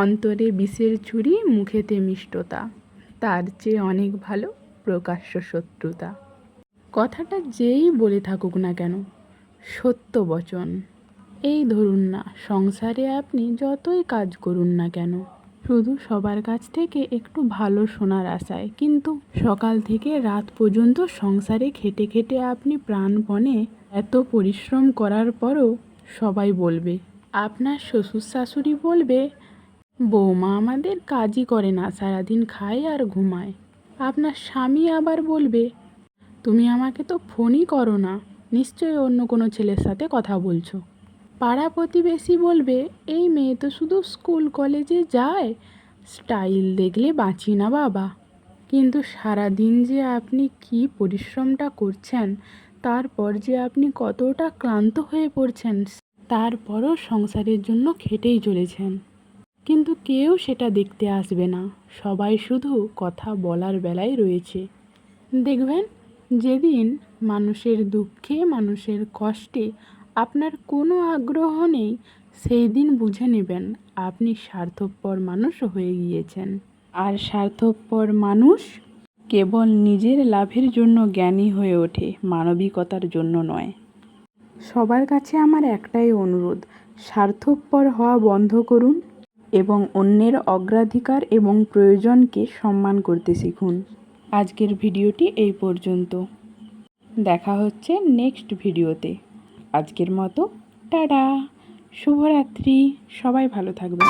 অন্তরে বিষের ছুরি, মুখেতে মিষ্টতা। তার চেয়ে অনেক ভালো প্রকাশ্য শত্রুতা। কথাটা যেই বলে থাকুক না কেন, সত্য বচন। এই ধরুন না, সংসারে আপনি যতই কাজ করুন না কেন, শুধু সবার কাছ থেকে একটু ভালো শোনার আশায়। কিন্তু সকাল থেকে রাত পর্যন্ত সংসারে খেটে খেটে আপনি প্রাণপণে এত পরিশ্রম করার পরও সবাই বলবে, আপনার শ্বশুর শাশুড়ি বলবে বৌমা আমাদের কাজই করে না, সারাদিন খায় আর ঘুমায়। আপনার স্বামী আবার বলবে, তুমি আমাকে তো ফোনই করো না, নিশ্চয়ই অন্য কোনো ছেলের সাথে কথা বলছো। পাড়া প্রতিবেশী বলবে, এই মেয়ে তো শুধু স্কুল, কলেজে যায়, স্টাইল দেখলে বাঁচি না বাবা। কিন্তু সারাদিন যে আপনি কি পরিশ্রমটা করছেন, তারপর যে আপনি কতটা ক্লান্ত হয়ে পড়ছেন, তারপরও সংসারের জন্য খেটেই চলেছেন। কিন্তু কেউ সেটা দেখতে আসবে না। সবাই শুধু কথা বলার বেলায় রয়েছে। দেখবেন, যেদিন মানুষের দুঃখে, মানুষের কষ্টে আপনার কোনো আগ্রহ নেই, সেই দিন বুঝে নেবেন আপনি স্বার্থপর মানুষ হয়ে গিয়েছেন। আর স্বার্থপর মানুষ কেবল নিজের লাভের জন্য জ্ঞানী হয়ে ওঠে, মানবিকতার জন্য নয়। সবার কাছে আমার একটাই অনুরোধ, স্বার্থপর হওয়া বন্ধ করুন এবং অন্যের অগ্রাধিকার এবং প্রয়োজনকে সম্মান করতে শিখুন। আজকের ভিডিওটি এই পর্যন্ত। দেখা হচ্ছে নেক্সট ভিডিওতে। আজকের মতো, টাটা। শুভরাত্রি। সবাই ভালো থাকবেন।